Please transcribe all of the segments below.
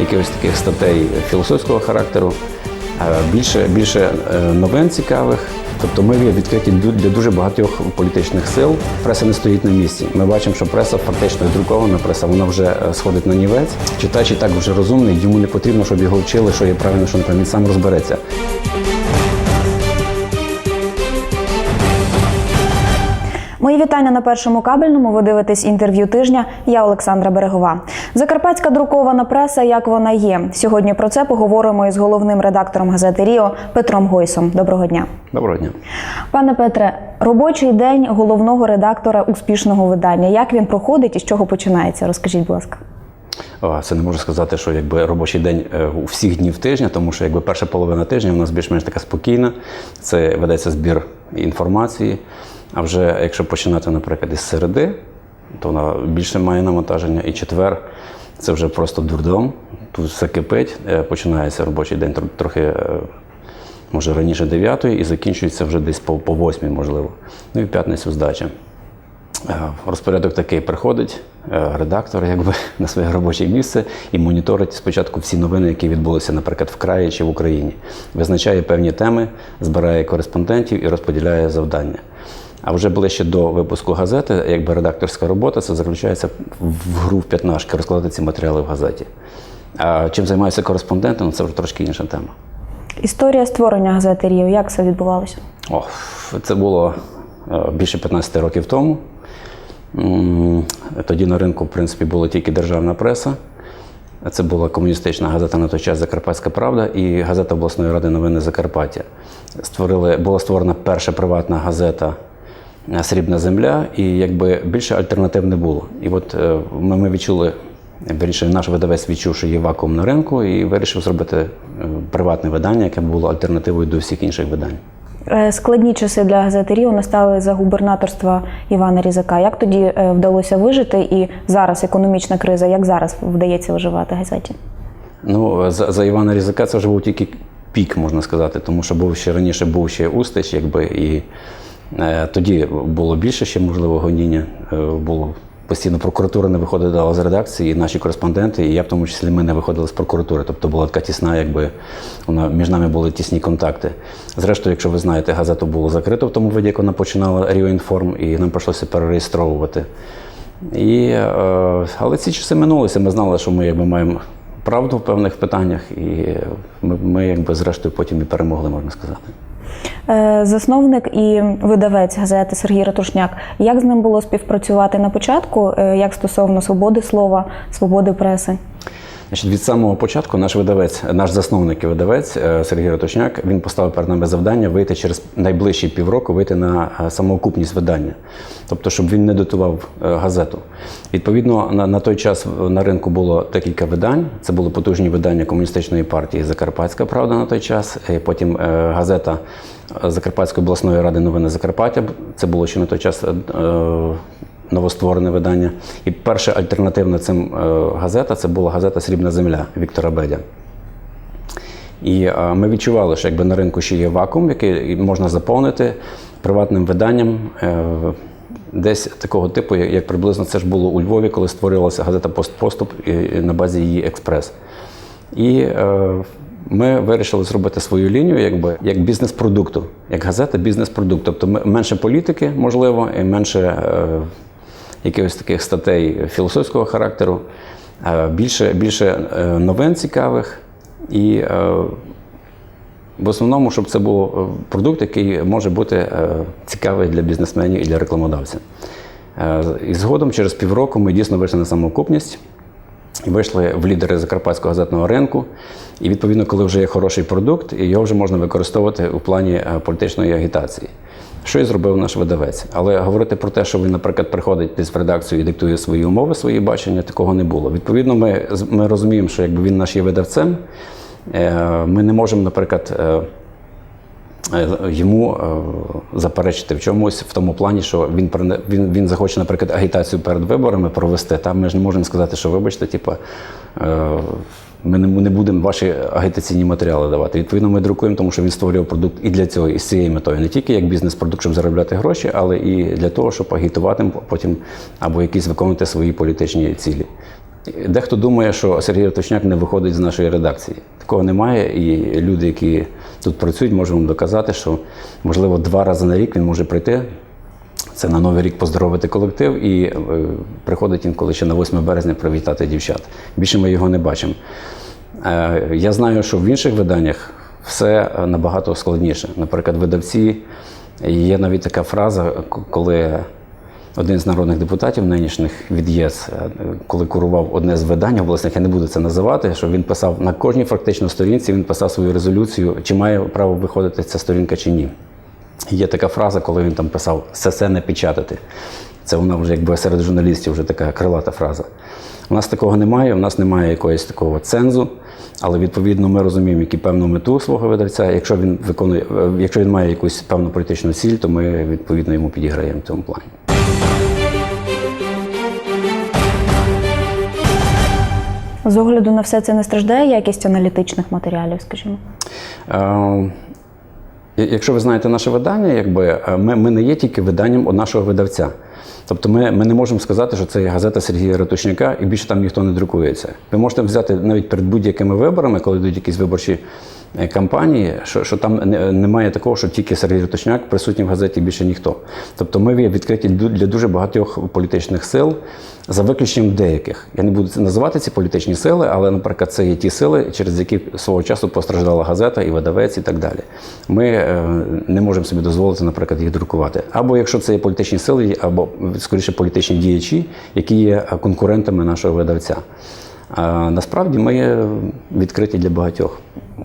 якихось таких статей філософського характеру, більше, більше е, новин цікавих. Тобто ми є відкриті для дуже багатьох політичних сил. Преса не стоїть на місці. Ми бачимо, що преса фактично друкована преса, вона вже е, сходить на нівець. Читач і так вже розумний, йому не потрібно, щоб його вчили, що є правильно, що неправильно. Він сам розбереться. Мої вітання на першому кабельному. Ви дивитесь інтерв'ю тижня. Я Олександра Берегова. Закарпатська друкована преса, як вона є. Сьогодні про це поговоримо із головним редактором газети Ріо Петром Гойсом. Доброго дня. Доброго дня. Пане Петре, робочий день головного редактора успішного видання. Як він проходить і з чого починається? Розкажіть, будь ласка. Це не можу сказати, що якби робочий день е, у всіх днів тижня, тому що якби перша половина тижня у нас більш-менш така спокійна. Це ведеться збір інформації. А вже якщо починати, наприклад, із середи, то вона більше має навантаження. І четвер це вже просто дурдом. Тут все кипить. Е, Починається робочий день трохи. е, Може раніше 9 і закінчується вже десь по, по 8, можливо. Ну і в п'ятницю здача. Е, Розпорядок такий приходить е, редактор якби на своє робоче місце і моніторить спочатку всі новини, які відбулися, наприклад, в краї чи в Україні. Визначає певні теми, збирає кореспондентів і розподіляє завдання. А вже ближче до випуску газети, якби редакторська робота, це заключається в гру в п'ятнашки, розкладати ці матеріали в газеті. А чим займаються кореспонденти, ну це вже трошки інша тема. Історія створення газети Ріо. Як це відбувалося? О, це було більше 15 років тому. Тоді на ринку, в принципі, була тільки державна преса. Це була комуністична газета на той час Закарпатська Правда і газета обласної ради новини Закарпаття. Створили, була створена перша приватна газета е, Срібна земля, і якби більше альтернатив не було. І от е, ми, ми відчули, більше наш видавець відчув, що є вакуум на ринку, і вирішив зробити е, приватне видання, яке було альтернативою до всіх інших видань. Е, Складні часи для газети Ріо настали за губернаторства Івана Різака. Як тоді е, вдалося вижити? І зараз економічна криза, як зараз вдається виживати газеті? Ну, за, за Івана Різака це вже був тільки пік, можна сказати, тому що був ще раніше був ще Устич, якби і е, тоді було більше ще можливо гоніння. Е, було постійно прокуратура не виходила з редакції, і наші кореспонденти, і я в тому числі ми не виходили з прокуратури. Тобто була така тісна, якби вона між нами були тісні контакти. Зрештою, якщо ви знаєте, газету було закрито в тому виді, як вона починала Ріоінформ, і нам прийшлося перереєстровувати. І, е, але ці часи минулися. Ми знали, що ми якби маємо правду в певних питаннях, і ми, ми якби зрештою потім і перемогли, можна сказати. Е, Засновник і видавець газети Сергій Ратушняк. Як з ним було співпрацювати на початку? Е, Як стосовно свободи слова, свободи преси? Значить, від самого початку наш видавець, наш засновник і видавець е, Сергій Ратушняк, він поставив перед нами завдання вийти через найближчі півроку, вийти на е, самоокупність видання. Тобто, щоб він не дотував е, газету. Відповідно, на, на той час на ринку було декілька видань. Це були потужні видання комуністичної партії Закарпатська Правда на той час. І потім газета Закарпатської обласної ради новини Закарпаття. Це було ще на той час. Новостворене видання. І перша альтернативна цим е, газета це була газета Срібна земля Віктора Бедя. І е, ми відчували, що якби на ринку ще є вакуум, який можна заповнити приватним виданням. е, Десь такого типу, як приблизно це ж було у Львові, коли створювалася газета Постпоступ на базі її експрес. І ми вирішили зробити свою лінію якби, як бізнес-продукту, як газета бізнес-продукт. Тобто менше політики, можливо, і менше якихось таких статей філософського характеру, е, більше, більше е, новин цікавих і е, в основному, щоб це був продукт, який може бути цікавий для бізнесменів і для рекламодавців. І згодом, через півроку, ми дійсно вийшли на самоокупність вийшли в лідери закарпатського газетного ринку. І відповідно, коли вже є хороший продукт, його вже можна використовувати у плані політичної агітації. Що і зробив наш видавець. Але говорити про те, що він, наприклад, приходить десь в редакцію і диктує свої умови, свої бачення, такого не було. Відповідно, ми, ми розуміємо, що якби він наш є видавцем, е, ми не можемо, наприклад, е, е, йому заперечити в чомусь в тому плані, що він він, він захоче, наприклад, агітацію перед виборами провести. Там ми ж не можемо сказати, що вибачте, типа. Ми не, не будемо ваші агітаційні матеріали давати. Відповідно, ми друкуємо, тому що він створював продукт і для цього, і з цією метою. Не тільки як бізнес-продукт, щоб заробляти гроші, але і для того, щоб агітувати потім або якісь виконувати свої політичні цілі. Дехто думає, що Сергій Ратушняк не виходить з нашої редакції. Такого немає, і люди, які тут працюють, можуть вам доказати, що можливо два рази на рік він може прийти. Це на новий рік поздоровити колектив і е, приходить інколи ще на 8 березня привітати дівчат. Більше ми його не бачимо. Е, я знаю, що в інших виданнях все е, набагато складніше. Наприклад, видавці є навіть така фраза, коли один з народних депутатів нинішніх від ЄС, коли курував одне з видань обласних, я не буду це називати, що він писав на кожній фактично сторінці, він писав свою резолюцію, чи має право виходити ця сторінка чи ні. Є така фраза, коли він там писав «СС не печатати. Це вона вже якби серед журналістів вже така крилата фраза. У нас такого немає, у нас немає якогось такого цензу, але відповідно ми розуміємо, які певну мету свого видавця. Якщо він виконує, е, якщо він має якусь певну політичну ціль, то ми відповідно йому підіграємо в цьому плані. З огляду на все це не страждає якість аналітичних матеріалів, скажімо. Е, я- Якщо ви знаєте наше видання, якби е, ми, ми не є тільки виданням нашого видавця. Тобто ми, ми не можемо сказати, що це є газета Сергія Ратушняка, і більше там ніхто не друкується. Ви можете взяти навіть перед будь-якими виборами, коли йдуть якісь виборчі кампанії, що, що там немає такого, що тільки Сергій Ратушняк присутній в газеті більше ніхто. Тобто ми відкриті для дуже багатьох політичних сил, за виключенням деяких. Я не буду називати ці політичні сили, але, наприклад, це є ті сили, через які свого часу постраждала газета і видавець, і так далі. Ми е, не можемо собі дозволити, наприклад, їх друкувати. Або якщо це є політичні сили, або скоріше політичні діячі, які є е, конкурентами нашого видавця. А насправді ми відкриті для багатьох.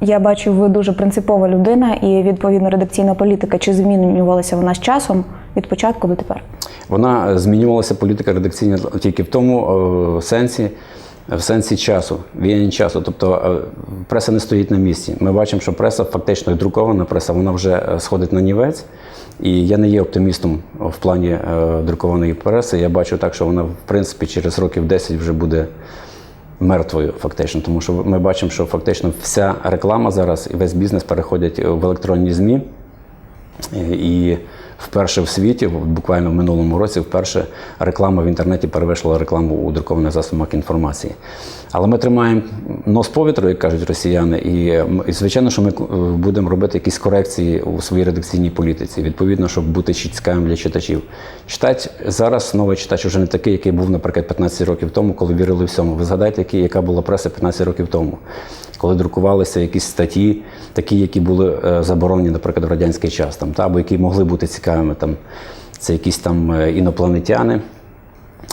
Я бачу, ви дуже принципова людина, і відповідно редакційна політика чи змінювалася вона з часом від початку до тепер? Вона е, змінювалася політика редакційна тільки в тому е, сенсі, в сенсі часу, віяння часу. Тобто е, преса не стоїть на місці. Ми бачимо, що преса, фактично друкована преса, вона вже сходить на нівець. І я не є оптимістом в плані друкованої преси. Я бачу так, що вона, в принципі, через років 10 вже буде мертвою, фактично. Тому що ми бачимо, що фактично вся реклама зараз і весь бізнес переходять в електронні ЗМІ. І вперше в світі, буквально в минулому році, вперше реклама в інтернеті перевищила рекламу у друкованих засобах інформації. Але ми тримаємо нос повітря, як кажуть росіяни, і, і звичайно, що ми е, будемо робити якісь корекції у своїй редакційній політиці, відповідно, щоб бути цікавим для читачів. Читач зараз новий читач вже не такий, який був, наприклад, 15 років тому, коли вірили всьому. Ви згадайте, яка була преса 15 років тому коли друкувалися якісь статті, такі, які були е, заборонені, наприклад, в радянський час, там, та, або які могли бути цікавими. Там, це якісь там е, інопланетяни,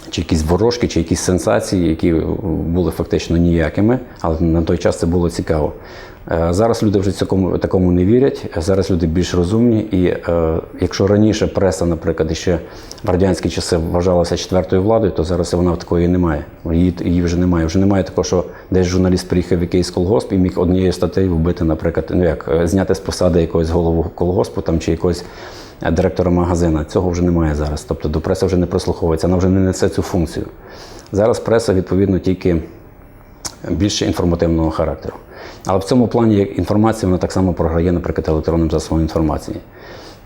чи якісь ворожки, чи якісь сенсації, які були фактично ніякими, але на той час це було цікаво. Е, Зараз люди вже цьому такому не вірять. Зараз люди більш розумні. І е, якщо раніше преса, наприклад, ще в радянські часи вважалася четвертою владою, то зараз вона такої немає. Її, її вже немає. Вже немає такого, що десь журналіст приїхав в якийсь колгосп і міг однією статтею вбити, наприклад, ну як е, зняти з посади якогось голову колгоспу там чи якогось директора магазина. Цього вже немає зараз. Тобто до преси вже не прислуховується, вона вже не несе цю функцію. Зараз преса відповідно тільки більше інформативного характеру. Але в цьому плані інформація вона так само програє, наприклад, електронним засобам інформації.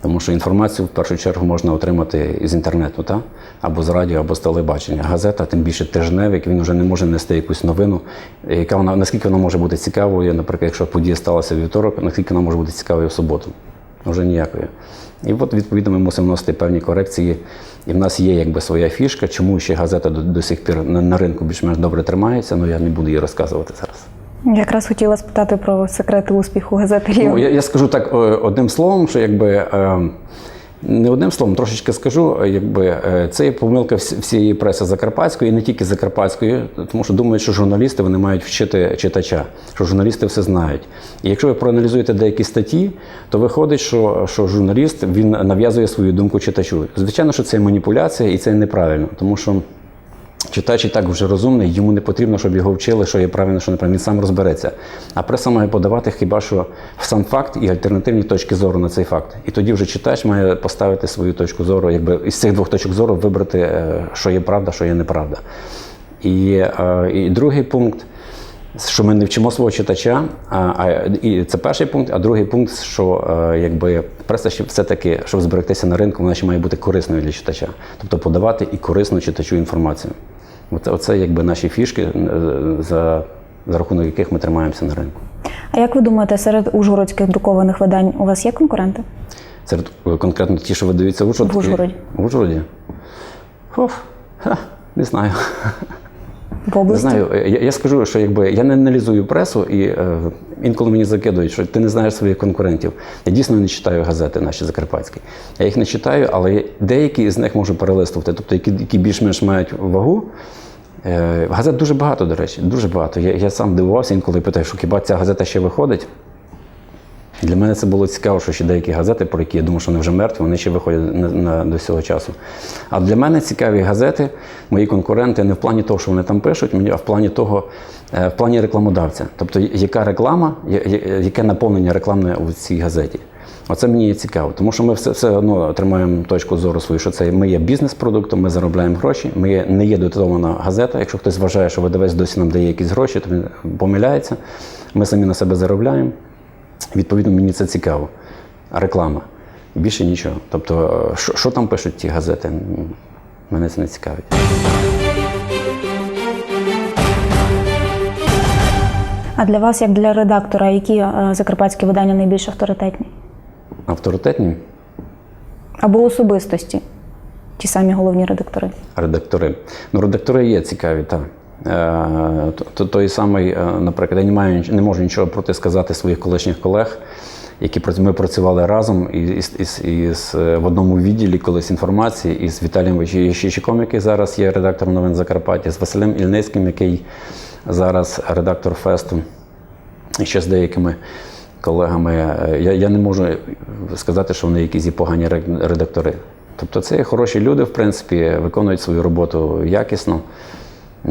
Тому що інформацію в першу чергу можна отримати із інтернету, та? або з радіо, або з телебачення. Газета, тим більше тижневик, він вже не може нести якусь новину, яка вона, наскільки вона може бути цікавою, наприклад, якщо подія сталася вівторок, наскільки вона може бути цікавою в суботу. Вже ніякої. І от, відповідно, ми мусимо вносити певні корекції. І в нас є якби своя фішка, чому ще газета до, до сих пір на, на ринку більш-менш добре тримається, але я не буду її розказувати зараз. Якраз хотіла спитати про секрети успіху газети. Ну, я, я скажу так е, одним словом, що якби. е, Не одним словом, трошечки скажу, якби е, це є помилка всієї преси закарпатської, і не тільки закарпатської, тому що думають, що журналісти вони мають вчити читача, що журналісти все знають. І якщо ви проаналізуєте деякі статті, то виходить, що, що журналіст він нав'язує свою думку читачу. Звичайно, що це маніпуляція і це неправильно, тому що. Читач і так вже розумний, йому не потрібно, щоб його вчили, що є правильно, що неправильно. Він сам розбереться. А преса має подавати хіба що сам факт і альтернативні точки зору на цей факт. І тоді вже читач має поставити свою точку зору, якби із цих двох точок зору вибрати, е, що є правда, що є неправда. І, е, і другий пункт. Що ми не вчимо свого читача, а, і це перший пункт. А другий пункт, що е, якби преса ще все-таки, щоб зберегтися на ринку, вона ще має бути корисною для читача, тобто подавати і корисну читачу інформацію. Оце, оце якби наші фішки, е, за, за рахунок яких ми тримаємося на ринку. А як ви думаєте, серед ужгородських друкованих видань у вас є конкуренти? Серед е, конкретно ті, що видаються в Ужгороді. В Ужгороді. В Ужгороді? Хоф, ха, не знаю. В Не знаю. Я, я скажу, що якби я не аналізую пресу, і е, інколи мені закидують, що ти не знаєш своїх конкурентів. Я дійсно не читаю газети наші закарпатські. Я їх не читаю, але деякі з них можу перелистувати, тобто які, які більш-менш мають вагу. Е, газет дуже багато, до речі, дуже багато. Я, я сам дивувався інколи питаю, що хіба ця газета ще виходить. Для мене це було цікаво, що ще деякі газети, про які я думав, що вони вже мертві, вони ще виходять на, на, до цього часу. А для мене цікаві газети, мої конкуренти, не в плані того, що вони там пишуть, а в плані того, е, в плані рекламодавця. Тобто, яка реклама, яке наповнення рекламне у цій газеті. Оце мені цікаво, тому що ми все, все одно тримаємо точку зору свою, що це ми є бізнес-продуктом, ми заробляємо гроші, ми є, не є дотована газета. Якщо хтось вважає, що видавець досі нам дає якісь гроші, то він помиляється. Ми самі на себе заробляємо. Відповідно, мені це цікаво. Реклама. Більше нічого. Тобто, е, що, що там пишуть ті газети, мене це не цікавить. А для вас, як для редактора, які е, закарпатські видання найбільш авторитетні? Авторитетні Або особистості? Ті самі головні редактори. редактори. Ну, редактори є цікаві, так. Е, то- то- той самий, е, наприклад, я не, маю, не можу нічого проти сказати своїх колишніх колег, які ми працювали разом із, із, із, в одному відділі колись інформації із Віталієм Вичищиком, який зараз є редактором новин Закарпаття, з Василем Ільницьким, який зараз редактор фесту, і ще з деякими колегами. Е, Я, я не можу сказати, що вони якісь погані редактори. Тобто це хороші люди, в принципі, виконують свою роботу якісно.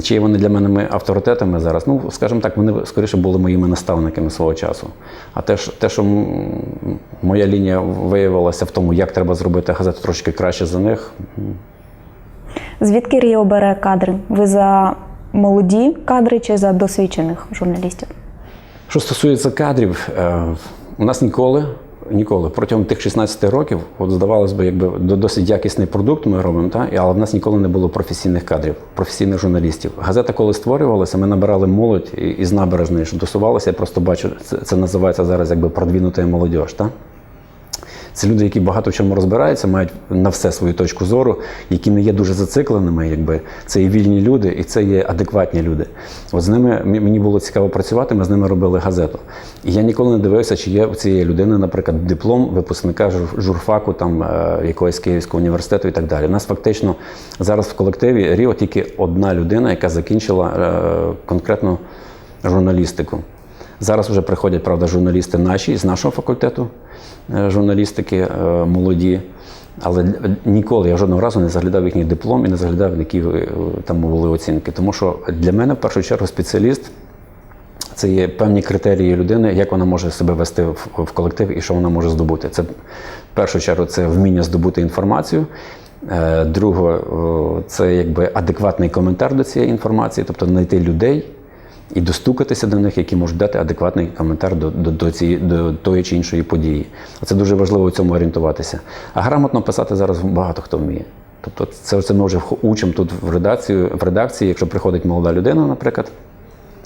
Чи вони для мене авторитетами зараз? Ну, скажімо так, вони скоріше були моїми наставниками свого часу. А те, що- те, що моя лінія виявилася в тому, як треба зробити газету трошки краще за них, Звідки Ріо бере кадри? Ви за молоді кадри чи за досвідчених журналістів? Що стосується кадрів, е, у нас ніколи, ніколи протягом тих 16 років, от здавалось би, якби до- досить якісний продукт ми робимо, та? але в нас ніколи не було професійних кадрів, професійних журналістів. Газета, коли створювалася, ми набирали молодь із набережної, що досувалася. Я просто бачу, це, це називається зараз якби продвінута молодь. Та? Це люди, які багато в чому розбираються, мають на все свою точку зору, які не є дуже зацикленими. Якби це і вільні люди, і це є адекватні люди. От з ними мені було цікаво працювати. Ми з ними робили газету. І я ніколи не дивився, чи є у цієї людини, наприклад, диплом випускника журфаку, там е, якогось Київського університету і так далі. У нас фактично зараз в колективі Ріо тільки одна людина, яка закінчила е, конкретно журналістику. Зараз вже приходять, правда, журналісти наші з нашого факультету е, журналістики, е, молоді. Але ніколи я жодного разу не заглядав їхній диплом і не заглядав, які е, там були оцінки. Тому що для мене в першу чергу спеціаліст це є певні критерії людини, як вона може себе вести в, колектив і що вона може здобути. Це в першу чергу це вміння здобути інформацію. Друге, це якби адекватний коментар до цієї інформації, тобто знайти людей і достукатися до них, які можуть дати адекватний коментар до, до, до, цієї, до тої чи іншої події. Це дуже важливо у цьому орієнтуватися. А грамотно писати зараз багато хто вміє. Тобто це, це ми вже учимо тут в редакцію, в редакції, якщо приходить молода людина, наприклад,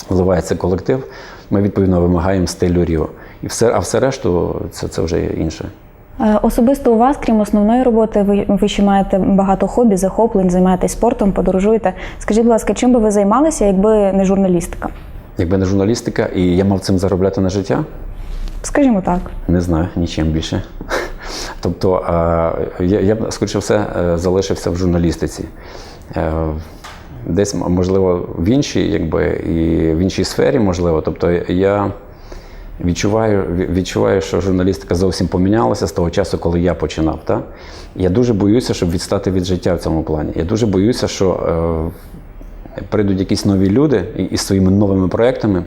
вливається колектив, ми відповідно вимагаємо стилю Ріо. І все, а все решту це, це вже інше. Е, Особисто у вас, крім основної роботи, ви, ви ще маєте багато хобі, захоплень, займаєтесь спортом, подорожуєте. Скажіть, будь ласка, чим би ви займалися, якби не журналістика? Якби не журналістика, і я мав цим заробляти на життя, Скажімо так. не знаю нічим більше. Тобто я, я б, скоріше все, залишився в журналістиці. Е, Десь, можливо, в іншій, якби, і в іншій сфері, можливо. Тобто я відчуваю, відчуваю, що журналістика зовсім помінялася з того часу, коли я починав. Та? Я дуже боюся, щоб відстати від життя в цьому плані. Я дуже боюся, що е, прийдуть якісь нові люди із своїми новими проектами,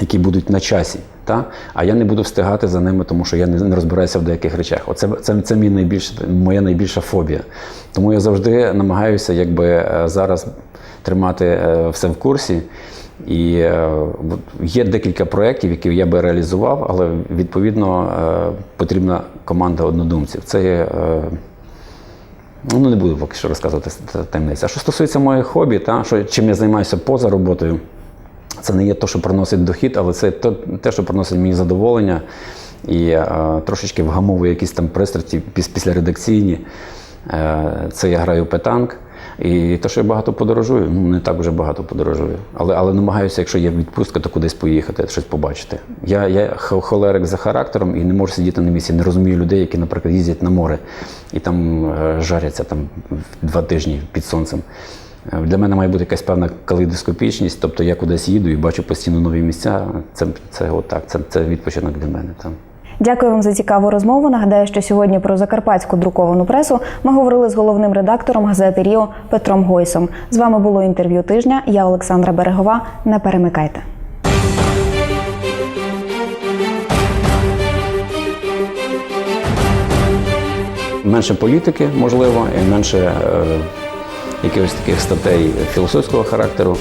які будуть на часі. Та? А я не буду встигати за ними, тому що я не, не розбираюся в деяких речах. Оце це, це мій найбільш, моя найбільша фобія. Тому я завжди намагаюся якби, е, зараз тримати е, все в курсі. І е, є декілька проєктів, які я би реалізував, але відповідно е, потрібна команда однодумців. Це є е, Ну, не буду поки що розказувати таємниці. А що стосується моїх хобі, та, що, чим я займаюся поза роботою, це не є те, що приносить дохід, але це те, що приносить мені задоволення і е, трошечки вгамовує якісь там пристрасті піс- післяредакційні. Е, це я граю петанк. І те, що я багато подорожую, ну не так вже багато подорожую. Але, але намагаюся, якщо є відпустка, то кудись поїхати, щось побачити. Я, я холерик за характером і не можу сидіти на місці. Не розумію людей, які, наприклад, їздять на море і там е, жаряться там два тижні під сонцем. Е, Для мене має бути якась певна калейдоскопічність, тобто я кудись їду і бачу постійно нові місця. Це, це отак, це, це відпочинок для мене. Там. Дякую вам за цікаву розмову. Нагадаю, що сьогодні про закарпатську друковану пресу ми говорили з головним редактором газети Ріо Петром Гойсом. З вами було інтерв'ю тижня. Я Олександра Берегова. Не перемикайте. Менше політики, можливо, і менше е, якихось таких статей філософського характеру,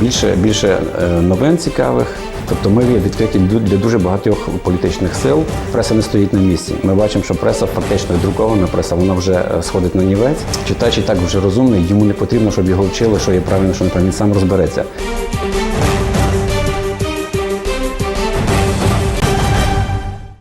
більше, більше е, новин цікавих. Тобто ми відкриті для дуже багатьох політичних сил. Преса не стоїть на місці. Ми бачимо, що преса фактично друкована преса, вона вже е, сходить на нівець. Читач і так вже розумний, йому не потрібно, щоб його вчили, що є правильно, що неправильно. Він сам розбереться.